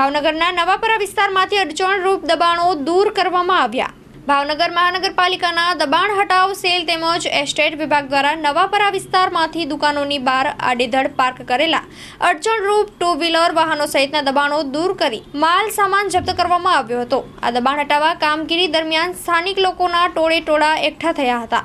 ભાવનગરના નવાપરા વિસ્તારમાંથી અડચણરૂપ દબાણો દૂર કરવામાં આવ્યા. ભાવનગર મહાનગરપાલિકાના દબાણ હટાવ, સેલ તેમજ એસ્ટેટ વિભાગ દ્વારા નવાપરા વિસ્તારમાંથી દુકાનોની બહાર આડેધડ પાર્ક કરેલા અડચણરૂપ ટુ વ્હીલર વાહનો સહિતના દબાણો દૂર કરી માલ સામાન જપ્ત કરવામાં આવ્યો હતો. આ દબાણ હટાવવા કામગીરી દરમિયાન સ્થાનિક લોકોના ટોળે ટોળા એકઠા થયા હતા.